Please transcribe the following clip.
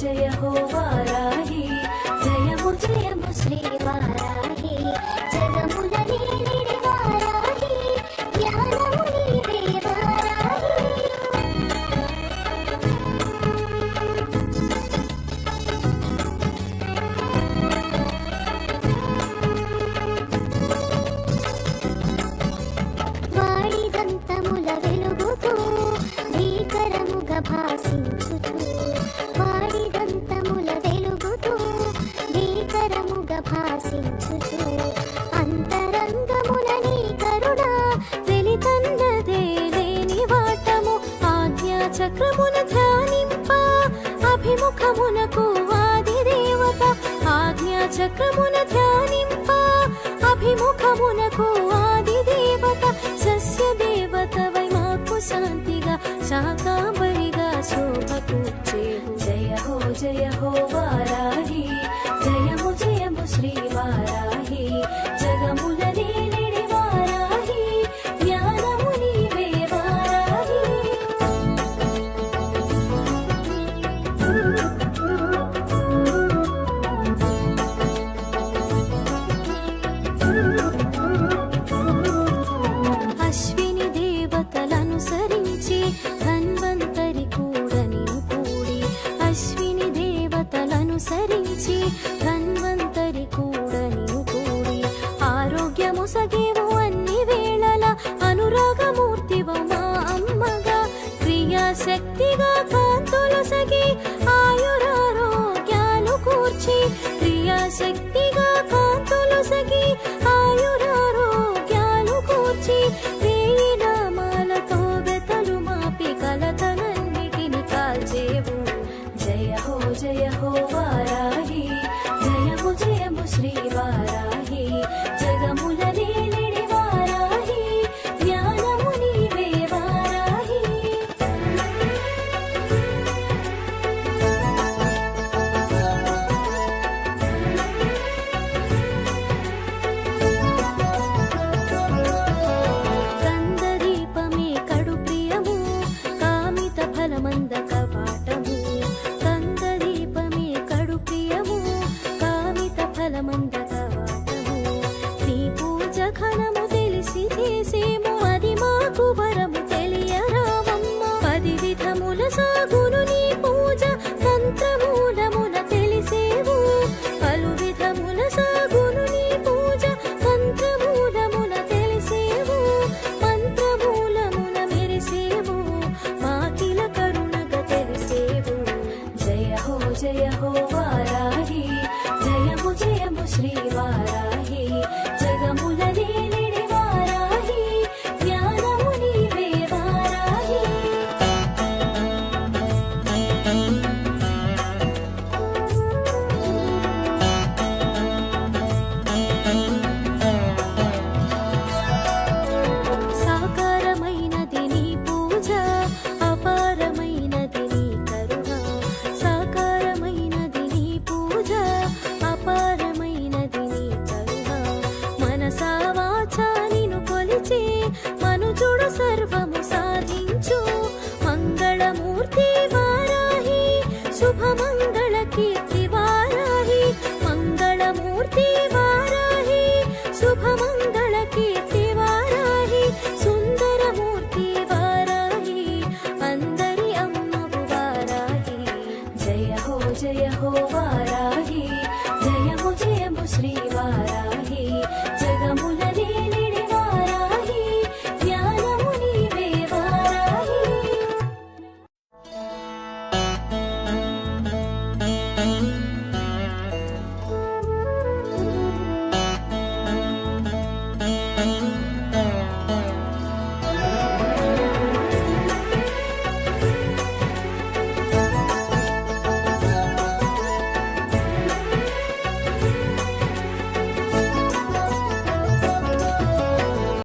జయ హో వారాహి జయము జయము శ్రీ వారాహి జగమున ముఖమునకు వాది దేవత ఆజ్ఞా చక్రమున ధ్యానింప. అభిముఖమునకు ఆది అనుసరించి ధన్వంతరి కూడా నీవు కూడి ఆరోగ్యము సగేవు అన్ని వేళల అనురాగమూర్తివ మా అమ్మగా. క్రియాశక్తిగా కాంతులు సగి ఆయురారోగ్యాలు కూర్చి క్రియాశక్తిగా కాంతులు సగి పూజ తెలిసి చేసేము అది మాకు వరము తెలియరావమ్మ పది విధముల సాగును నీ పూజ మంత్రమూలమున తెలిసేవు. పలు విధముల సాగును నీ పూజ మంత్రమూలమున తెలిసేవు. మంత్రమూలమున మెరిసేవు మాకిల కరుణగా తెలిసేవు. జయ హో జయ హో మనసా వాచా నిన్ను కొలిచి మనుజుడు సర్వము సాధించు. మంగళమూర్తి వారాహి శుభమంగళ కీర్తి వారాహి మంగళమూర్తి వారాహి